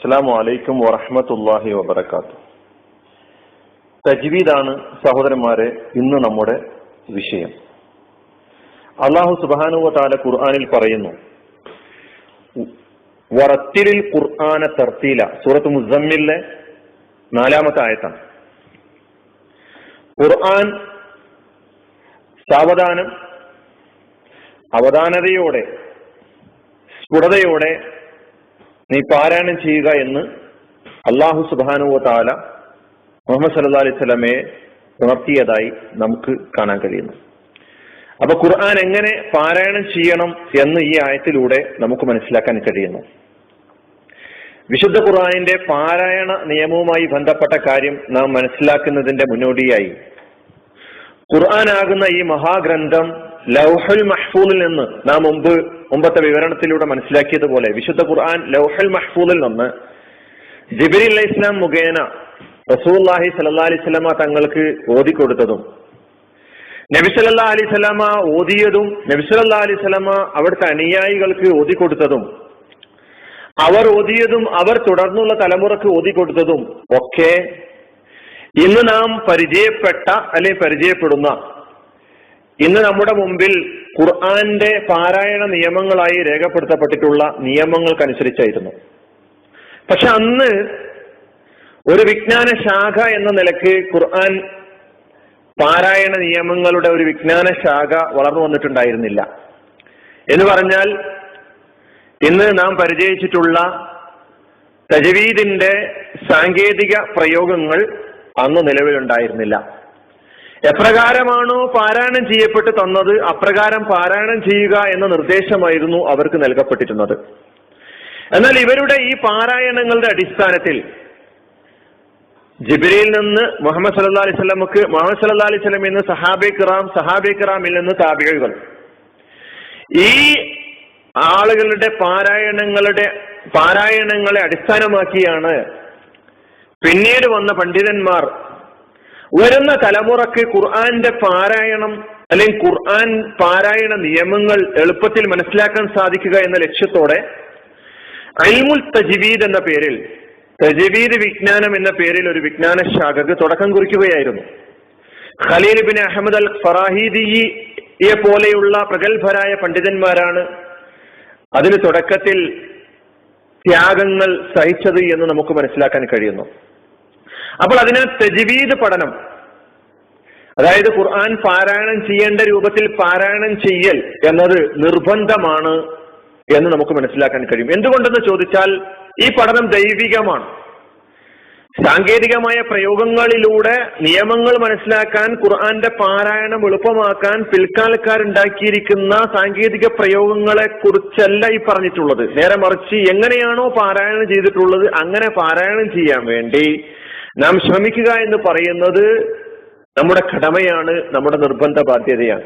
അസ്സാം അലൈക്കും വറഹമത്തല്ലാഹി വബർക്കാത്തു തജ്വീദാണ് സഹോദരന്മാരെ ഇന്ന് നമ്മുടെ വിഷയം. അള്ളാഹു സുബാനുവ താല ഖുർആാനിൽ പറയുന്നു വറത്തിലിൽ ഖുർആാന തർത്തീല. സൂറത്ത് മുസമ്മിലെ നാലാമത്തെ ആയത്താണ്. ഖുർആൻ സാവധാനം അവധാനതയോടെ സ്ഫുടതയോടെ നീ പാരായണം ചെയ്യുക എന്ന് അള്ളാഹു സുബാനുവ താല മുഹമ്മദ് സല്ലാ അലൈഹി സ്വലമയെ ഉണർത്തിയതായി നമുക്ക് കാണാൻ കഴിയുന്നു. അപ്പൊ ഖുർആൻ എങ്ങനെ പാരായണം ചെയ്യണം എന്ന് ഈ ആയത്തിലൂടെ നമുക്ക് മനസ്സിലാക്കാൻ കഴിയുന്നു. വിശുദ്ധ ഖുർആാനിന്റെ പാരായണ നിയമവുമായി ബന്ധപ്പെട്ട കാര്യം നാം മനസ്സിലാക്കുന്നതിന്റെ മുന്നോടിയായി ഖുർആനാകുന്ന ഈ മഹാഗ്രന്ഥം ലൗഹൽ മഹ്ഫൂലിൽ നിന്ന് നാം മുമ്പ് മുമ്പത്തെ വിവരണത്തിലൂടെ മനസ്സിലാക്കിയതുപോലെ വിശുദ്ധ ഖുർആൻ ലൗഹുൽ മഹ്ഫൂലിൽ നിന്ന് ജിബിരി അലൈഹി ഇസ്ലാം മുഖേന റസൂല്ലാഹി സല്ലാ അലൈഹി സ്വലാമ തങ്ങൾക്ക് ഓതിക്കൊടുത്തതും നബിസല്ലാ അലി സ്വലാമ ഓതിയതും നബിസല്ലാ അലി സ്വലാമ അവിടുത്തെ അനുയായികൾക്ക് ഓതിക്കൊടുത്തതും അവർ ഓതിയതും അവർ തുടർന്നുള്ള തലമുറയ്ക്ക് ഓതിക്കൊടുത്തതും ഒക്കെ ഇന്ന് നാം പരിചയപ്പെട്ട അല്ലെ പരിചയപ്പെടുന്ന ഇന്ന് നമ്മുടെ മുമ്പിൽ ഖുർആന്റെ പാരായണ നിയമങ്ങളായി രേഖപ്പെടുത്തപ്പെട്ടിട്ടുള്ള നിയമങ്ങൾക്കനുസരിച്ചായിരുന്നു. പക്ഷെ അന്ന് ഒരു വിജ്ഞാന ശാഖ എന്ന നിലയ്ക്ക് ഖുർആൻ പാരായണ നിയമങ്ങളുടെ ഒരു വിജ്ഞാന ശാഖ വളർന്നു വന്നിട്ടുണ്ടായിരുന്നില്ല. എന്ന് പറഞ്ഞാൽ ഇന്ന് നാം പരിചയിച്ചിട്ടുള്ള തജവീദിന്റെ സാങ്കേതിക പ്രയോഗങ്ങൾ അന്ന് നിലവിലുണ്ടായിരുന്നില്ല. എപ്രകാരമാണോ പാരായണം ചെയ്യപ്പെട്ട് തന്നത് അപ്രകാരം പാരായണം ചെയ്യുക എന്ന നിർദ്ദേശമായിരുന്നു അവർക്ക് നൽകപ്പെട്ടിരുന്നത്. എന്നാൽ ഇവരുടെ ഈ പാരായണങ്ങളുടെ അടിസ്ഥാനത്തിൽ ജിബിരിയിൽ നിന്ന് മുഹമ്മദ് സല്ലാ അലൈഹി സ്വലമുക്ക് മുഹമ്മദ് സല്ലാ അലൈഹി സ്വലം എന്ന് സഹാബെ കിറാം സഹാബെ കിറാമിൽ നിന്ന് താപികകൾ. ഈ ആളുകളുടെ പാരായണങ്ങളുടെ പാരായണങ്ങളെ അടിസ്ഥാനമാക്കിയാണ് പിന്നീട് വന്ന പണ്ഡിതന്മാർ വരുന്ന തലമുറയ്ക്ക് ഖുർആന്റെ പാരായണം അല്ലെങ്കിൽ ഖുർആൻ പാരായണ നിയമങ്ങൾ എളുപ്പത്തിൽ മനസ്സിലാക്കാൻ സാധിക്കുക എന്ന ലക്ഷ്യത്തോടെ അൽമുൽ തജ്വീദ് എന്ന പേരിൽ തജ്വീദ് വിജ്ഞാനം എന്ന പേരിൽ ഒരു വിജ്ഞാന ശാഖക്ക് തുടക്കം കുറിക്കുകയായിരുന്നു. ഖലീൽ ബിൻ അഹമ്മദ് അൽ ഫറാഹിദിയെ പോലെയുള്ള പ്രഗത്ഭരായ പണ്ഡിതന്മാരാണ് അതിന് തുടക്കത്തിൽ ത്യാഗങ്ങൾ സഹിച്ചത് എന്ന് നമുക്ക് മനസ്സിലാക്കാൻ കഴിയുന്നു. അപ്പോൾ അതിന് തെജീവീദ് പഠനം. അതായത് ഖുർആൻ പാരായണം ചെയ്യേണ്ട രൂപത്തിൽ പാരായണം ചെയ്യൽ എന്നത് നിർബന്ധമാണ് എന്ന് നമുക്ക് മനസ്സിലാക്കാൻ കഴിയും. എന്തുകൊണ്ടെന്ന് ചോദിച്ചാൽ ഈ പഠനം ദൈവികമാണ്. സാങ്കേതികമായ പ്രയോഗങ്ങളിലൂടെ നിയമങ്ങൾ മനസ്സിലാക്കാൻ ഖുർആന്റെ പാരായണം എളുപ്പമാക്കാൻ പിൽക്കാലക്കാരുണ്ടാക്കിയിരിക്കുന്ന സാങ്കേതിക പ്രയോഗങ്ങളെ കുറിച്ചല്ല ഈ പറഞ്ഞിട്ടുള്ളത്. നേരെ മറിച്ച് എങ്ങനെയാണോ പാരായണം ചെയ്തിട്ടുള്ളത് അങ്ങനെ പാരായണം ചെയ്യാൻ വേണ്ടി നാം ശ്രമിക്കുക എന്ന് പറയുന്നത് നമ്മുടെ കടമയാണ് നമ്മുടെ നിർബന്ധ ബാധ്യതയാണ്.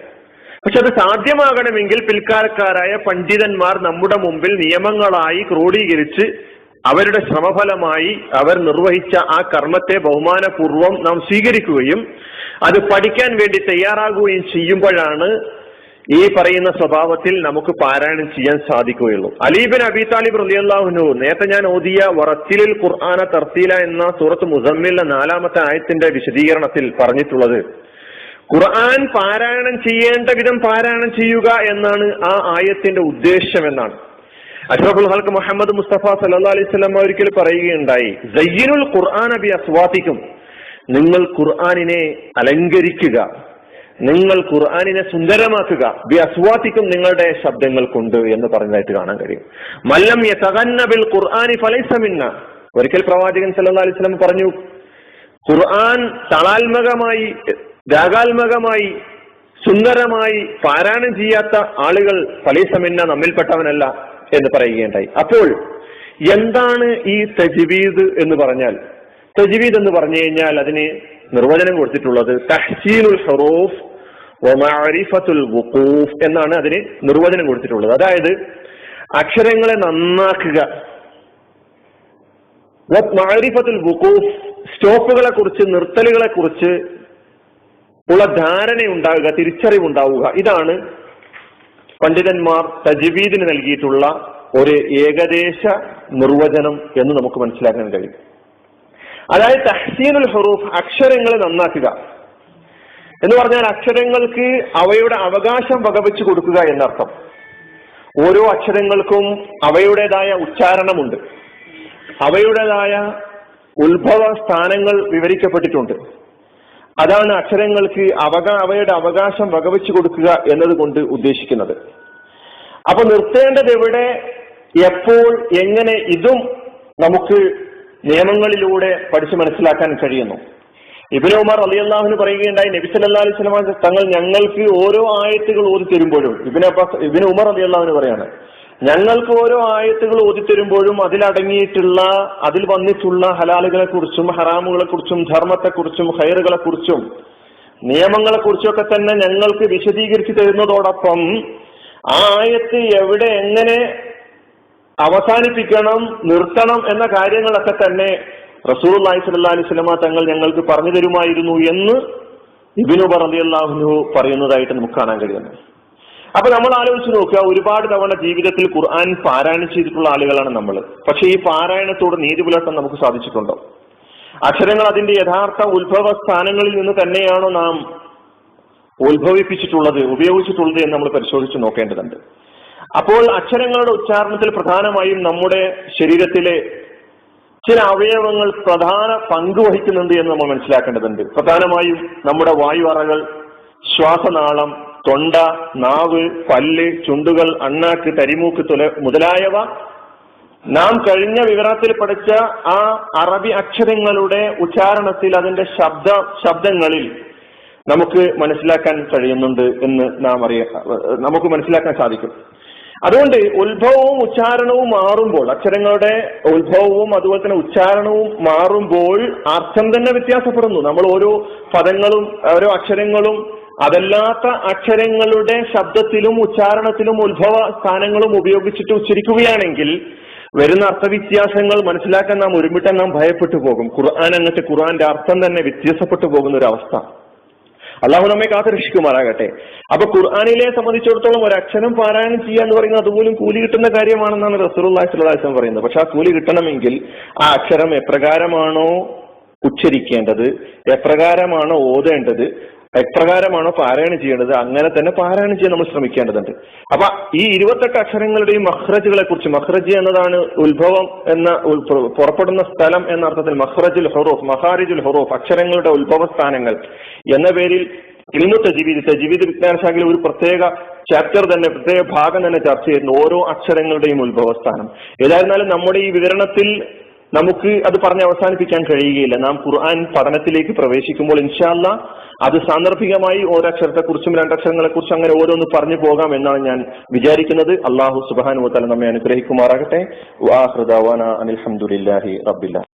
പക്ഷെ അത് സാധ്യമാകണമെങ്കിൽ പിൽക്കാലക്കാരായ പണ്ഡിതന്മാർ നമ്മുടെ മുമ്പിൽ നിയമങ്ങളായി ക്രോഡീകരിച്ച് അവരുടെ ശ്രമഫലമായി അവർ നിർവഹിച്ച ആ കർമ്മത്തെ ബഹുമാനപൂർവം നാം സ്വീകരിക്കുകയും അത് പഠിക്കാൻ വേണ്ടി തയ്യാറാകുകയും ചെയ്യുമ്പോഴാണ് ഈ പറയുന്ന സ്വഭാവത്തിൽ നമുക്ക് പാരായണം ചെയ്യാൻ സാധിക്കുകയുള്ളൂ. അലീബിൻ അബി താലിബ് റലിയല്ലാഹുനു നേരത്തെ ഞാൻ ഓതിയ വറത്തിലിൽ ഖുർആന തർത്തീല എന്ന സൂറത്ത് മുസമ്മിലെ നാലാമത്തെ ആയത്തിന്റെ വിശദീകരണത്തിൽ പറഞ്ഞിട്ടുള്ളത് ഖുർആൻ പാരായണം ചെയ്യേണ്ട വിധം പാരായണം ചെയ്യുക എന്നാണ് ആ ആയത്തിന്റെ ഉദ്ദേശം എന്നാണ്. അഷ്റഫുൽ ഹൽക്ക് മുഹമ്മദ് മുസ്തഫ സല്ലാ അലൈഹി സ്വലം ഒരിക്കൽ പറയുകയുണ്ടായി ജയ്യനുൽ ഖുർആൻ അബി അസ്വാത്തിക്കും നിങ്ങൾ ഖുർആാനിനെ അലങ്കരിക്കുക. നിങ്ങൾ ഖുർആാനിനെ സുന്ദരമാക്കുക. അസ്വാത്തിക്കും നിങ്ങളുടെ ശബ്ദങ്ങൾ കൊണ്ട് എന്ന് പറഞ്ഞതായിട്ട് കാണാൻ കഴിയും. മല്ലം യതഗന്നബിൽ ഖുർആാനി ഫലൈസമിന്ന ഒരിക്കൽ പ്രവാചകൻ സല്ലാ അലൈഹി പറഞ്ഞു ഖുർആൻ തളാത്മകമായി രാഗാത്മകമായി സുന്ദരമായി പാരായണം ചെയ്യാത്ത ആളുകൾ ഫലീസമിന്ന നമ്മിൽപ്പെട്ടവനല്ല എന്ന് പറയുകയുണ്ടായി. അപ്പോൾ എന്താണ് ഈ തജ്വീദ് എന്ന് പറഞ്ഞാൽ തജ്വീദ് എന്ന് പറഞ്ഞു കഴിഞ്ഞാൽ അതിന് നിർവചനം കൊടുത്തിട്ടുള്ളത് തഹ്സീനുൽ ഹറൂഫ് ഒമാരിഫത്തുൽ വുഖൂഫ് എന്നാണ് അതിന് നിർവചനം കൊടുത്തിട്ടുള്ളത്. അതായത് അക്ഷരങ്ങളെ നന്നാക്കുക. മാരിഫത്തുൽ വുഖൂഫ് സ്റ്റോപ്പുകളെ കുറിച്ച് നിർത്തലുകളെ കുറിച്ച് ഉള്ള ധാരണയുണ്ടാവുക തിരിച്ചറിവുണ്ടാവുക. ഇതാണ് പണ്ഡിതന്മാർ തജ്വീദിന് നൽകിയിട്ടുള്ള ഒരു ഏകദേശ നിർവചനം എന്ന് നമുക്ക് മനസ്സിലാക്കാൻ കഴിയും. അതായത് തഹ്സീനുൽ ഹുറൂഫ് അക്ഷരങ്ങൾ നന്നാക്കുക. എന്ന് പറഞ്ഞാൽ അക്ഷരങ്ങൾക്ക് അവയുടെ അവകാശം വകവെച്ചു കൊടുക്കുക എന്നർത്ഥം. ഓരോ അക്ഷരങ്ങൾക്കും അവയുടേതായ ഉച്ചാരണമുണ്ട്. അവയുടേതായ ഉത്ഭവ സ്ഥാനങ്ങൾ വിവരിക്കപ്പെട്ടിട്ടുണ്ട്. അതാണ് അക്ഷരങ്ങൾക്ക് അവകാ അവയുടെ അവകാശം വകവെച്ചു കൊടുക്കുക എന്നതുകൊണ്ട് ഉദ്ദേശിക്കുന്നത്. അപ്പൊ നിർത്തേണ്ടത് എവിടെ എപ്പോൾ എങ്ങനെ ഇതും നമുക്ക് നിയമങ്ങളിലൂടെ പഠിച്ചു മനസ്സിലാക്കാൻ കഴിയുന്നു. ഇബിന് ഉമർ അലി അള്ളാഹുന് പറയുകയുണ്ടായി നബി സല്ലാ അലൈഹി സ്വലമ തങ്ങൾ ഞങ്ങൾക്ക് ഓരോ ആയത്തുകൾ ഓതി തരുമ്പോഴും Ibn Abbas Ibn Umar Ali അള്ളാഹുന് പറയാണ് ഞങ്ങൾക്ക് ഓരോ ആയത്തുകൾ ഓതി തരുമ്പോഴും അതിലടങ്ങിയിട്ടുള്ള അതിൽ വന്നിട്ടുള്ള ഹലാലുകളെ കുറിച്ചും ഹറാമുകളെ കുറിച്ചും ധർമ്മത്തെക്കുറിച്ചും ഹൈറുകളെ കുറിച്ചും നിയമങ്ങളെ കുറിച്ചൊക്കെ തന്നെ ഞങ്ങൾക്ക് വിശദീകരിച്ചു തരുന്നതോടൊപ്പം ആ ആയത്ത് എവിടെ എങ്ങനെ അവസാനിപ്പിക്കണം നിർത്തണം എന്ന കാര്യങ്ങളൊക്കെ തന്നെ റസൂൽ അലൈഹി സ്വല്ലാ അലൈഹി സ്വലമ തങ്ങൾ ഞങ്ങൾക്ക് പറഞ്ഞു തരുമായിരുന്നു എന്ന് ഇബിനു പറഞ്ഞു അള്ളാഹുനു പറയുന്നതായിട്ട് നമുക്ക് കാണാൻ കഴിയുന്നു. അപ്പൊ നമ്മൾ ആലോചിച്ച് നോക്കുക ഒരുപാട് തവണ ജീവിതത്തിൽ ഖുർആൻ പാരായണം ചെയ്തിട്ടുള്ള ആളുകളാണ് നമ്മൾ. പക്ഷേ ഈ പാരായണത്തോട് നീതി പുലർത്താൻ നമുക്ക് സാധിച്ചിട്ടുണ്ടോ? അക്ഷരങ്ങൾ അതിന്റെ യഥാർത്ഥ ഉത്ഭവ സ്ഥാനങ്ങളിൽ നിന്ന് തന്നെയാണോ നാം ഉത്ഭവിപ്പിച്ചിട്ടുള്ളത് ഉപയോഗിച്ചിട്ടുള്ളത് എന്ന് നമ്മൾ പരിശോധിച്ച് നോക്കേണ്ടതുണ്ട്. അപ്പോൾ അക്ഷരങ്ങളുടെ ഉച്ചാരണത്തിൽ പ്രധാനമായും നമ്മുടെ ശരീരത്തിലെ ചില അവയവങ്ങൾ പ്രധാന പങ്ക് വഹിക്കുന്നുണ്ട് എന്ന് നമ്മൾ മനസ്സിലാക്കേണ്ടതുണ്ട്. പ്രധാനമായും നമ്മുടെ വായുവറകൾ ശ്വാസനാളം തൊണ്ട നാവ് പല്ല് ചുണ്ടുകൾ അണ്ണാക്ക് തരിമൂക്ക് തുല മുതലായവ. നാം കഴിഞ്ഞ വിവരണത്തിൽ പഠിച്ച ആ അറബി അക്ഷരങ്ങളുടെ ഉച്ചാരണത്തിൽ അതിന്റെ ശബ്ദ ശബ്ദങ്ങളിൽ നമുക്ക് മനസ്സിലാക്കാൻ കഴിയുന്നുണ്ട് എന്ന് നാം അറിയ നമുക്ക് മനസ്സിലാക്കാൻ സാധിക്കും. അതുകൊണ്ട് ഉത്ഭവവും ഉച്ചാരണവും മാറുമ്പോൾ അക്ഷരങ്ങളുടെ ഉത്ഭവവും അതുപോലെ തന്നെ ഉച്ചാരണവും മാറുമ്പോൾ അർത്ഥം തന്നെ വ്യത്യാസപ്പെടുന്നു. നമ്മൾ ഓരോ പദങ്ങളും ഓരോ അക്ഷരങ്ങളും അതല്ലാത്ത അക്ഷരങ്ങളുടെ ശബ്ദത്തിലും ഉച്ചാരണത്തിലും ഉത്ഭവ സ്ഥാനങ്ങളും ഉപയോഗിച്ചിട്ട് ഉച്ചരിക്കുകയാണെങ്കിൽ വരുന്ന അർത്ഥവ്യത്യാസങ്ങൾ മനസ്സിലാക്കാൻ നാം ഒരുമിട്ടാൻ നാം ഭയപ്പെട്ടു പോകും. ഖുർആൻ അങ്ങനത്തെ ഖുർആന്റെ അർത്ഥം തന്നെ വ്യത്യാസപ്പെട്ടു പോകുന്ന ഒരു അവസ്ഥ. അള്ളാഹു നമ്മെ കാത്തുരക്ഷിക്കുമാറാകട്ടെ. അപ്പൊ ഖുർആാനിലെ സംബന്ധിച്ചിടത്തോളം ഒരു അക്ഷരം പാരായണം ചെയ്യുക എന്ന് പറയുന്നത് അതുപോലും കൂലി കിട്ടുന്ന കാര്യമാണെന്നാണ് റസൂലുള്ളാഹി സ്വല്ലല്ലാഹി അലൈഹി പറയുന്നത്. പക്ഷെ ആ കൂലി കിട്ടണമെങ്കിൽ ആ അക്ഷരം എപ്രകാരമാണോ ഉച്ചരിക്കേണ്ടത് എപ്രകാരമാണോ ഓതേണ്ടത് എപ്രകാരമാണോ പാരായണം ചെയ്യേണ്ടത്? അങ്ങനെ തന്നെ പാരായണം ചെയ്യാൻ നമ്മൾ ശ്രമിക്കേണ്ടതുണ്ട്. അപ്പൊ ഈ ഇരുപത്തെട്ട് അക്ഷരങ്ങളുടെയും മഹ്റജുകളെ കുറിച്ച് മഹ്റജ് എന്നതാണ് ഉത്ഭവം എന്ന പുറപ്പെടുന്ന സ്ഥലം എന്ന അർത്ഥത്തിൽ മഹ്റജുൽ ഹൊറൂഫ് മഹാരിജുൽ ഹൊറൂഫ് അക്ഷരങ്ങളുടെ ഉത്ഭവ സ്ഥാനങ്ങൾ എന്ന പേരിൽ ഇൽമു തജീവിദ് തജീവിദ് വിജ്ഞാന ശാഖയിൽ ഒരു പ്രത്യേക ചാപ്റ്റർ തന്നെ പ്രത്യേക ഭാഗം തന്നെ ചർച്ച ചെയ്യുന്നു ഓരോ അക്ഷരങ്ങളുടെയും ഉത്ഭവസ്ഥാനം. ഏതായിരുന്നാലും നമ്മുടെ ഈ വിവരണത്തിൽ നമുക്ക് അത് പറഞ്ഞ് അവസാനിപ്പിക്കാൻ കഴിയുകയില്ല. നാം ഖുർആൻ പഠനത്തിലേക്ക് പ്രവേശിക്കുമ്പോൾ ഇൻഷാല്ല അത് സാന്ദർഭികമായി ഓരക്ഷരത്തെക്കുറിച്ചും രണ്ടക്ഷരങ്ങളെ കുറിച്ചും അങ്ങനെ ഓരോന്ന് പറഞ്ഞു പോകാം എന്നാണ് ഞാൻ വിചാരിക്കുന്നത്. അള്ളാഹു സുബാനു തല നമ്മെ അനുഗ്രഹിക്കുമാറാകട്ടെ. വാഹൃദാന അനിൽഹമുല്ലാഹി റബ്ബില്ല